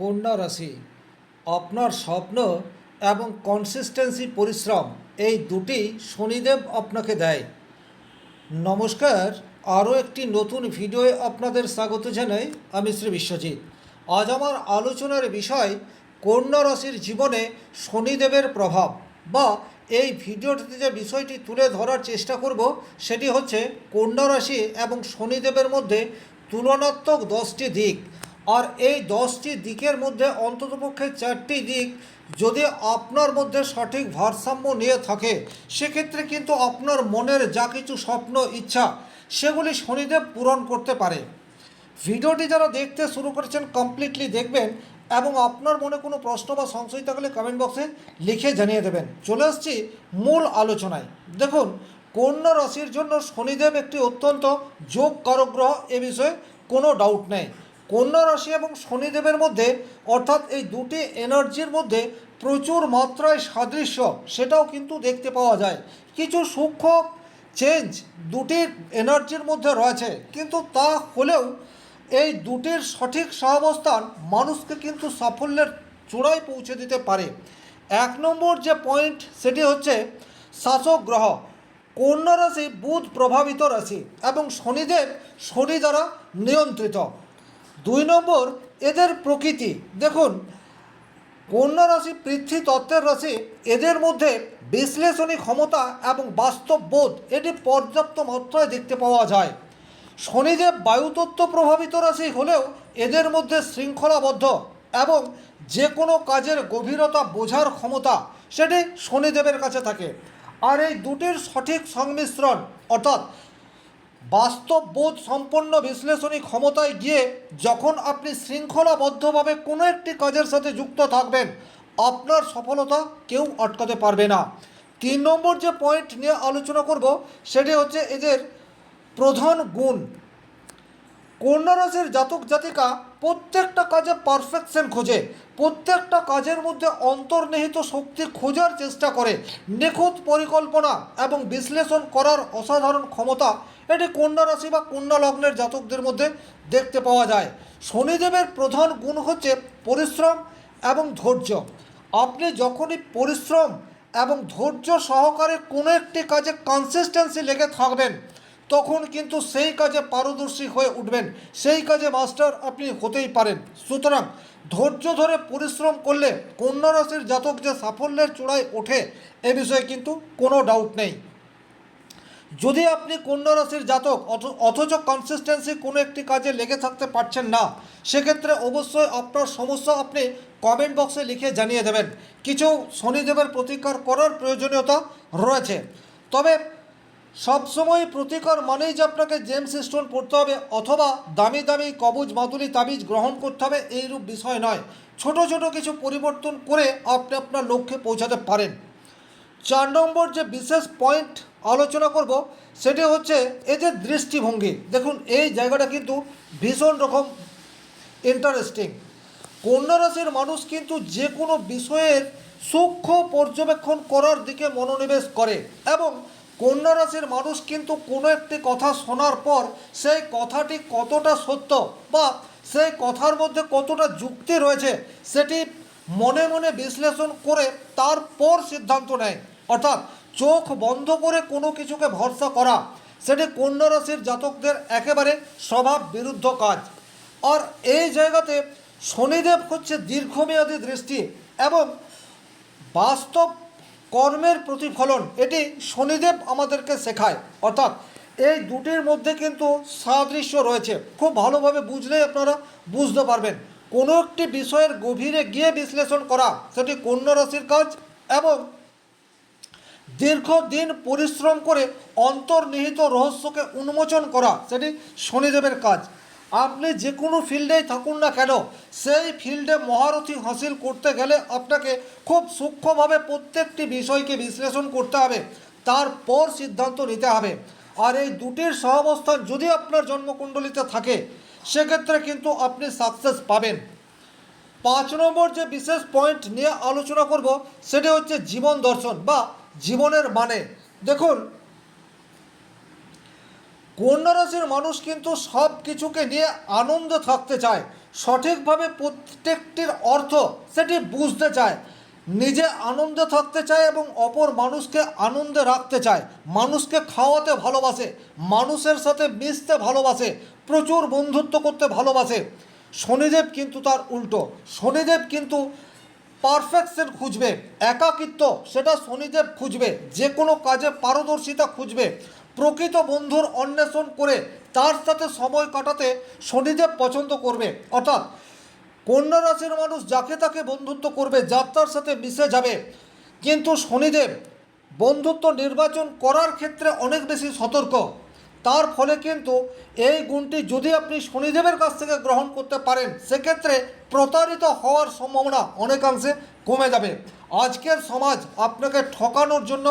কন্যা রাশি, আপনার স্বপ্ন এবং কনসিস্টেন্সি পরিশ্রম, এই দুটি শনিদেব আপনাকে দেয়। নমস্কার, আরও একটি নতুন ভিডিওয়ে আপনাদের স্বাগত জানাই আমি শ্রী বিশ্বজিৎ। আজ আমার আলোচনার বিষয় কন্যা রাশির জীবনে শনিদেবের প্রভাব বা এই ভিডিওটিতে যে বিষয়টি তুলে ধরার চেষ্টা করব সেটি হচ্ছে কন্যা রাশি এবং শনিদেবের মধ্যে তুলনাত্মক দশটি দিক। আর এই দশটি দিকের মধ্যে অন্ততপক্ষে চারটি দিক যদি আপনার মধ্যে সঠিক ভারসাম্য নিয়ে থাকে, সেক্ষেত্রে কিন্তু আপনার মনের যা কিছু স্বপ্ন, ইচ্ছা, সেগুলি শনিদেব পূরণ করতে পারে। ভিডিওটি যারা দেখতে শুরু করেছেন কমপ্লিটলি দেখবেন এবং আপনার মনে কোনো প্রশ্ন বা সংশয় থাকলে কমেন্ট বক্সে লিখে জানিয়ে দেবেন। চলে আসছি মূল আলোচনায়। দেখুন, কন্যা রাশির জন্য শনিদেব একটি অত্যন্ত যোগ কারক গ্রহ এ বিষয়ে কোনো ডাউট নেই। কন্যা রাশি এবং শনিদেবের মধ্যে, অর্থাৎ এই দুটি এনার্জির মধ্যে প্রচুর মাত্রায় সাদৃশ্য, সেটাও কিন্তু দেখতে পাওয়া যায়। কিছু সূক্ষ্ম চেঞ্জ দুটির এনার্জির মধ্যে রয়েছে, কিন্তু তা হলেও এই দুটির সঠিক সহাবস্থান মানুষকে কিন্তু সাফল্যের চূড়ায় পৌঁছে দিতে পারে। এক নম্বর যে পয়েন্ট সেটি হচ্ছে শাসক গ্রহ। কন্যা রাশি বুধ প্রভাবিত রাশি এবং শনিদেব শনি দ্বারা নিয়ন্ত্রিত। দুই নম্বর, এদের প্রকৃতি। দেখুন কন্যা রাশি পৃথ্বী তত্ত্বের রাশি, এদের মধ্যে বিশ্লেষণী ক্ষমতা এবং বাস্তব বোধ, এটি পর্যাপ্ত মাত্রায় দেখতে পাওয়া যায়। শনিদেব বায়ুতত্ত্ব প্রভাবিত রাশি হলেও এদের মধ্যে শৃঙ্খলাবদ্ধ এবং যে কোনো কাজের গভীরতা বোঝার ক্ষমতা, সেটি শনিদেবের কাছে থাকে। আর এই দুটির সঠিক সংমিশ্রণ, অর্থাৎ বাস্তব বোধ সম্পন্ন বিশ্লেষণী ক্ষমতায় গিয়ে যখন আপনি শৃঙ্খলাবদ্ধভাবে কোনো একটি কাজের সাথে যুক্ত থাকবেন, আপনার সফলতা কেউ আটকাতে পারবে না। তিন নম্বর যে পয়েন্ট নিয়ে আলোচনা করব, সেটি হচ্ছে এদের প্রধান গুণ। কন্যা রাশির জাতক জাতিকা প্রত্যেকটা কাজে পারফেকশন খোঁজে, প্রত্যেকটা কাজের মধ্যে অন্তর্নিহিত শক্তি খোঁজার চেষ্টা করে। নিখুঁত পরিকল্পনা এবং বিশ্লেষণ করার অসাধারণ ক্ষমতা এটি কন্যা রাশি বা কন্যা লগ্নের জাতকদের মধ্যে দেখতে পাওয়া যায়। শনিদেবের প্রধান গুণ হচ্ছে পরিশ্রম এবং ধৈর্য। আপনি যখনই পরিশ্রম এবং ধৈর্য সহকারে কোনো একটি কাজে কনসিস্টেন্সি লেগে থাকবেন, তখন কিন্তু সেই কাজে পারদর্শী হয়ে উঠবেন। সেই কাজে মাস্টার আপনি হতেই পারেন। সুতরাং ধৈর্য ধরে পরিশ্রম করলে কন্যা রাশির জাতক যে সাফল্যের চূড়ায় ওঠে, এ বিষয়ে কিন্তু কোনো ডাউট নেই। যদি আপনি কন্যা রাশির জাতক, অথ- অথচ কনসিস্টেন্সি কোনো একটি কাজে লেগে থাকতে পারছেন না, সেক্ষেত্রে অবশ্যই আপনার সমস্যা আপনি কমেন্ট বক্সে লিখে জানিয়ে দেবেন। কিছু শনিদেবের প্রতিকার করার প্রয়োজনীয়তা রয়েছে। তবে সবসময় প্রতিকার মানেই যে আপনাকে জেমস স্টোন পড়তে হবে, অথবা দামি দামি কবজ মাতুলি তাবিজ গ্রহণ করতে হবে, এইরূপ বিষয় নয়। ছোট ছোট কিছু পরিবর্তন করে আপনি আপনার লক্ষ্যে পৌঁছাতে পারেন। চার নম্বর যে বিশেষ পয়েন্ট আলোচনা করব, সেটি হচ্ছে এই যে দৃষ্টিভঙ্গি। দেখুন, এই জায়গাটা কিন্তু ভীষণ রকম ইন্টারেস্টিং কন্যা রাশির মানুষ কিন্তু যে কোনো বিষয়ের সূক্ষ্ম পর্যবেক্ষণ করার দিকে মনোনিবেশ করে এবং কন্যা রাশির মানুষ কিন্তু কোনো একটি কথা শোনার পর সেই কথাটি কতটা সত্য বা সেই কথার মধ্যে কতটা যুক্তি রয়েছে, সেটি মনে মনে বিশ্লেষণ করে তারপর সিদ্ধান্ত নেয়। অর্থাৎ চোখ বন্ধ করে কোনো কিছুকে ভরসা করা। সেটি কন্যা রাশির জাতকদের একেবারে স্বভাব বিরুদ্ধ কাজ। আর এই জায়গাতে শনিদেব হচ্ছে দীর্ঘমেয়াদী দৃষ্টি এবং বাস্তব কর্মের প্রতিফলন। এটি শনিদেব আমাদেরকে শেখায়। অর্থাৎ এই দুটির মধ্যে কিন্তু সাদৃশ্য রয়েছে। খুব ভালোভাবে বুঝলেই আপনারা বুঝতে পারবেন। কোনো একটি বিষয়ের গভীরে গিয়ে বিশ্লেষণ করা, সেটি কন্যা রাশির কাজ এবং দীর্ঘদিন পরিশ্রম করে অন্তর্নিহিত রহস্যকে উন্মোচন করা, সেটি শনিদেবের কাজ। আপনি যে কোনো ফিল্ডেই থাকুন না কেন, সেই ফিল্ডে মহারথী হাসিল করতে গেলে আপনাকে খুব সূক্ষ্মভাবে প্রত্যেকটি বিষয়কে বিশ্লেষণ করতে হবে, তারপর সিদ্ধান্ত নিতে হবে। আর এই দুটির সহাবস্থান যদি আপনার জন্মকুণ্ডলিতে থাকে, সেক্ষেত্রে কিন্তু আপনি সাকসেস পাবেন। পাঁচ নম্বর যে বিশেষ পয়েন্ট নিয়ে আলোচনা করব, সেটি হচ্ছে জীবন দর্শন বা জীবনের মানে। দেখুন কন্যা রাশির মানুষ কিন্তু সব কিছুকে নিয়ে আনন্দ থাকতে চায়। সঠিকভাবে প্রত্যেকটির অর্থ সেটি বুঝতে চায়। নিজে আনন্দে থাকতে চায় এবং অপর মানুষকে আনন্দে রাখতে চায়। মানুষকে খাওয়াতে ভালোবাসে, মানুষের সাথে মিশতে ভালোবাসে, প্রচুর বন্ধুত্ব করতে ভালোবাসে। শনিদেব কিন্তু তার উল্টো। শনিদেব কিন্তু পারফেকশন খুঁজবে, একাকিত্ব, সেটা শনিদেব খুঁজবে, যে কোনো কাজে পারদর্শিতা খুঁজবে। প্রকৃত বন্ধুর অন্বেষণ করে তার সাথে সময় কাটাতে শনিদেব পছন্দ করবে। অর্থাৎ কন্যা রাশির মানুষ যাকে তাকে বন্ধুত্ব করবে যাত্রার সাথে মিশে যাবে। কিন্তু শনিদেব বন্ধুত্ব নির্বাচন করার ক্ষেত্রে অনেক বেশি সতর্ক। তার ফলে কিন্তু এই গুণটি যদি আপনি শনিদেবের কাছ থেকে গ্রহণ করতে পারেন, সেক্ষেত্রে প্রতারিত হওয়ার সম্ভাবনা অনেকাংশে কমে যাবে। আজকের সমাজ আপনাকে ঠকানোর জন্য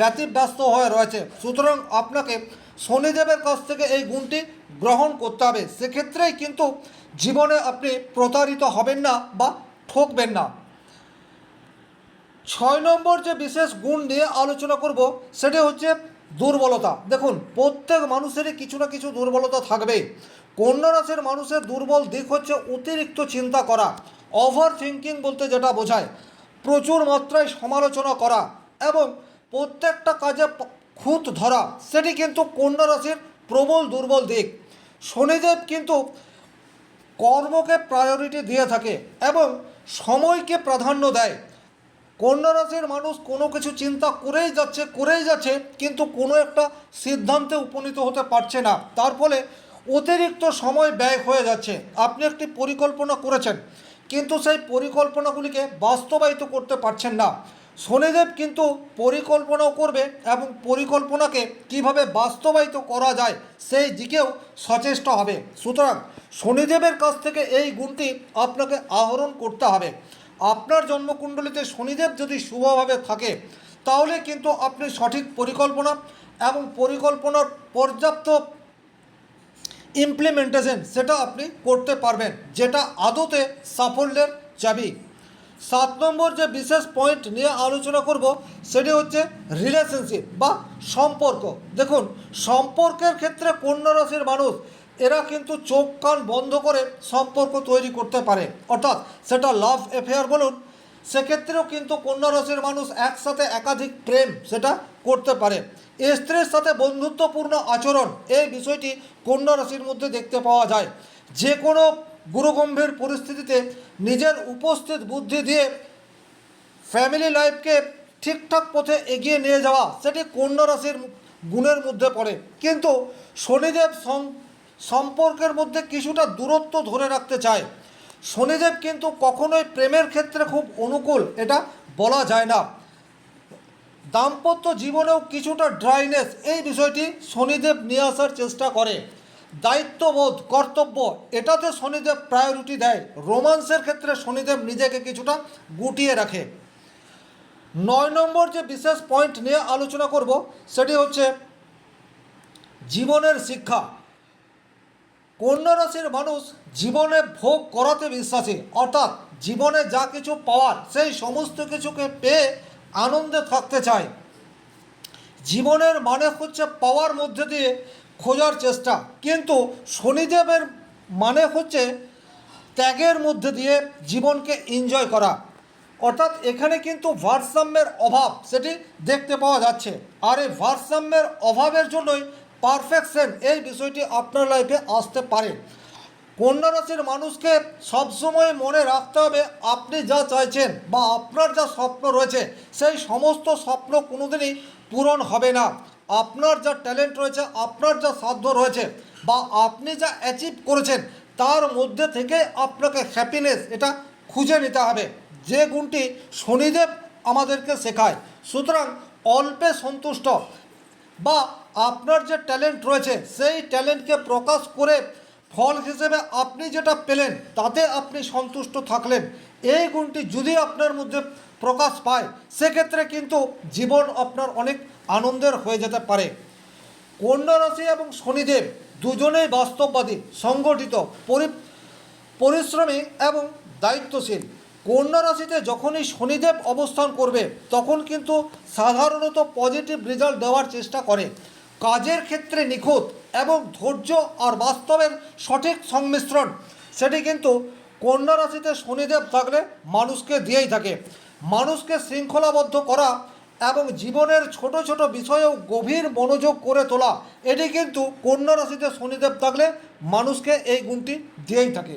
ব্যতিব্যস্ত হয়ে রয়েছে। সুতরাং আপনাকে শনিদেবের কাছ থেকে এই গুণটি গ্রহণ করতে হবে। সেক্ষেত্রেই কিন্তু জীবনে আপনি প্রতারিত হবেন না বা ঠকবেন না। ছয় নম্বর যে বিশেষ গুণ নিয়ে আলোচনা করব, সেটি হচ্ছে দুর্বলতা। দেখুন, প্রত্যেক মানুষেরই কিছু না কিছু দুর্বলতা থাকবে কন্যা রাশির মানুষের দুর্বল দিক হচ্ছে অতিরিক্ত চিন্তা করা ওভার থিঙ্কিং বলতে যেটা বোঝায়। প্রচুর মাত্রায় সমালোচনা করা এবং প্রত্যেকটা কাজে খুঁত ধরা, সেটি কিন্তু কন্যা রাশির প্রবল দুর্বল দিক। শনিদেব কিন্তু কর্মকে প্রায়োরিটি দিয়ে থাকে এবং সময়কে প্রাধান্য দেয়। কন্যা রাশির মানুষ কোনো কিছু চিন্তা করেই যাচ্ছে করেই যাচ্ছে, কিন্তু কোনো একটা সিদ্ধান্তে উপনীত হতে পারছে না। তার ফলে অতিরিক্ত সময় ব্যয় হয়ে যাচ্ছে। আপনি একটি পরিকল্পনা করেছেন, কিন্তু সেই পরিকল্পনাগুলিকে বাস্তবায়িত করতে পারছেন না। শনিদেব কিন্তু পরিকল্পনাও করবে এবং পরিকল্পনাকে কীভাবে বাস্তবায়িত করা যায় সেই দিকেও সচেষ্ট হবে। সুতরাং শনিদেবের কাছ থেকে এই গুণটি আপনাকে আহরণ করতে হবে। আপনার জন্মকুণ্ডলিতে শনিদেব যদি শুভভাবে থাকে, তাহলে কিন্তু আপনি সঠিক পরিকল্পনা এবং পরিকল্পনার পর্যাপ্ত ইমপ্লিমেন্টেশন সেটা আপনি করতে পারবেন, যেটা আদতে সাফল্যের চাবি। সাত নম্বর যে বিশেষ পয়েন্ট নিয়ে আলোচনা করব, সেটি হচ্ছে রিলেশনশিপ বা সম্পর্ক। দেখুন, সম্পর্কের ক্ষেত্রে কন্যা রাশির মানুষ এরা কিন্তু চোখ, কান বন্ধ করে সম্পর্ক তৈরি করতে পারে। অর্থাৎ সেটা লাভ অ্যাফেয়ার বলুন। সেক্ষেত্রেও কিন্তু কন্যা মানুষ একসাথে একাধিক প্রেম সেটা করতে পারে। স্ত্রীর সাথে বন্ধুত্বপূর্ণ আচরণ, এই বিষয়টি কন্যা রাশির মধ্যে দেখতে পাওয়া যায়। যে কোনো গুরুগম্ভীর পরিস্থিতিতে নিজের উপস্থিত বুদ্ধি দিয়ে ফ্যামিলি লাইফকে ঠিকঠাক পথে এগিয়ে নিয়ে যাওয়া, সেটি কন্যা রাশির গুণের মধ্যে পড়ে। কিন্তু শনিদেব সম- সম্পর্কের মধ্যে কিছুটা দূরত্ব ধরে রাখতে চায়। শনিদেব কিন্তু কখনোই প্রেমের ক্ষেত্রে খুব অনুকূল, এটা বলা যায় না। দাম্পত্য জীবনেও কিছুটা ড্রাইনেস এই বিষয়টি শনিদেব নিয়ে আসার চেষ্টা করে। দায়িত্ববোধ, কর্তব্য, এটাতে শনিদেব প্রায়োরিটি দেয়। রোমান্সের ক্ষেত্রে শনিদেব নিজেকে কিছুটা গুটিয়ে রাখে। নয় নম্বর যে বিশেষ পয়েন্ট নিয়ে আলোচনা করব, সেটি হচ্ছে জীবনের শিক্ষা। কন্যা রাশির মানুষ জীবনে ভোগ করাতে বিশ্বাসী। অর্থাৎ জীবনে যা কিছু পাওয়ার, সেই সমস্ত কিছুকে পেয়ে আনন্দে থাকতে চায়। জীবনের মানে হচ্ছে পাওয়ার মধ্যে দিয়ে খোঁজার চেষ্টা। কিন্তু শনিদেবের মানে হচ্ছে ত্যাগের মধ্যে দিয়ে জীবনকে এনজয় করা। অর্থাৎ এখানে কিন্তু ভারসাম্যের অভাব, সেটি দেখতে পাওয়া যাচ্ছে। আর এই ভারসাম্যের অভাবের জন্যই পারফেকশন এই বিষয়টি আপনার লাইফে আসতে পারে। কন্যা রাশির মানুষকে সবসময় মনে রাখতে হবে, আপনি যা চাইছেন বা আপনার যা স্বপ্ন রয়েছে, সেই সমস্ত স্বপ্ন কোনোদিনই পূরণ হবে না। আপনার যা ট্যালেন্ট রয়েছে, আপনার যা সাধ্য রয়েছে বা আপনি যা অ্যাচিভ করেছেন, তার মধ্যে থেকে আপনাকে হ্যাপিনেস এটা খুঁজে নিতে হবে। যে গুণটি শনিদেব আমাদেরকে শেখায়। সুতরাং অল্পে সন্তুষ্ট। বা আপনার যে ট্যালেন্ট রয়েছে, সেই ট্যালেন্টকে প্রকাশ করে ফল হিসেবে আপনি যেটা পেলেন, তাতে আপনি সন্তুষ্ট থাকলেন। এই গুণটি যদি আপনার মধ্যে প্রকাশ পায়, সেক্ষেত্রে কিন্তু জীবন আপনার অনেক আনন্দের হয়ে যেতে পারে। কন্যা রাশি এবং শনিদেব দুজনেই বাস্তববাদী, সংগঠিত, পরি, পরিশ্রমী এবং দায়িত্বশীল। কন্যা রাশিতে যখনই শনিদেব অবস্থান করবে, তখন কিন্তু সাধারণত পজিটিভ রেজাল্ট দেওয়ার চেষ্টা করে। কাজের ক্ষেত্রে নিখুঁত এবং ধৈর্য আর বাস্তবের সঠিক সংমিশ্রণ, সেটি কিন্তু কন্যা রাশিতে শনিদেব থাকলে মানুষকে দিয়েই থাকে। মানুষকে শৃঙ্খলাবদ্ধ করা এবং জীবনের ছোট ছোট বিষয়েও গভীর মনোযোগ করে তোলা, এটি কিন্তু কন্যা রাশিতে শনিদেব থাকলে মানুষকে এই গুণটি দিয়েই থাকে।